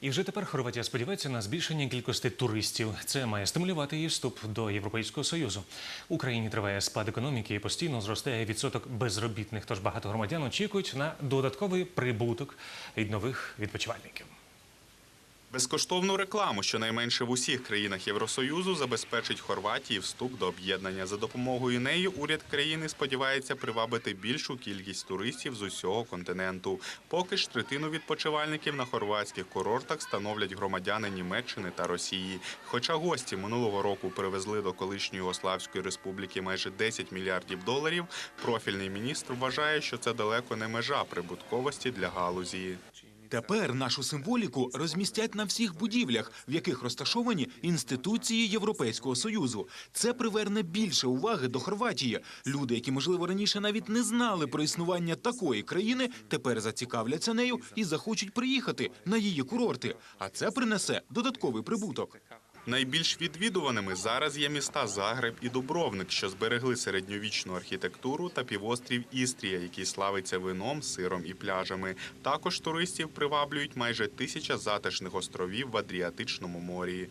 І вже тепер Хорватія сподівається на збільшення кількості туристів. Це має стимулювати її вступ до Європейського союзу. Україні триває спад економіки і постійно зростає відсоток безробітних. Тож багато громадян очікують на додатковий прибуток від нових відпочивальників. Безкоштовну рекламу, щонайменше в усіх країнах Євросоюзу, забезпечить Хорватії вступ до об'єднання. За допомогою неї уряд країни сподівається привабити більшу кількість туристів з усього континенту. Поки ж третину відпочивальників на хорватських курортах становлять громадяни Німеччини та Росії. Хоча гості минулого року привезли до колишньої Югославської республіки майже 10 мільярдів доларів, профільний міністр вважає, що це далеко не межа прибутковості для галузі. Тепер нашу символіку розмістять на всіх будівлях, в яких розташовані інституції Європейського союзу. Це приверне більше уваги до Хорватії. Люди, які можливо раніше навіть не знали про існування такої країни, тепер зацікавляться нею і захочуть приїхати на її курорти. А це принесе додатковий прибуток. Найбільш відвідуваними зараз є міста Загреб і Дубровник, що зберегли середньовічну архітектуру та півострів Істрія, який славиться вином, сиром і пляжами. Також туристів приваблюють майже тисяча затишних островів в Адріатичному морі.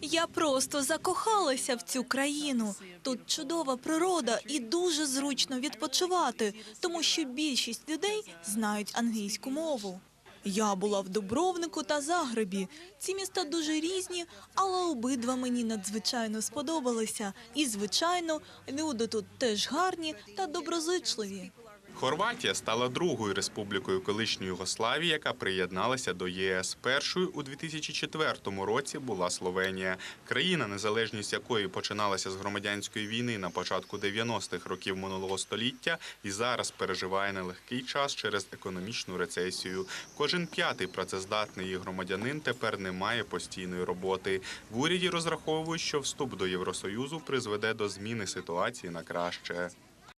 Я просто закохалася в цю країну. Тут чудова природа і дуже зручно відпочивати, тому що більшість людей знають англійську мову. Я була в Дубровнику та Загребі. Ці міста дуже різні, але обидва мені надзвичайно сподобалися. І, звичайно, люди тут теж гарні та доброзичливі. Хорватія стала другою республікою колишньої Югославії, яка приєдналася до ЄС. Першою у 2004 році була Словенія, країна, незалежність якої починалася з громадянської війни на початку 90-х років минулого століття, і зараз переживає нелегкий час через економічну рецесію. Кожен п'ятий працездатний її громадянин тепер не має постійної роботи. В уряді розраховують, що вступ до Євросоюзу призведе до зміни ситуації на краще.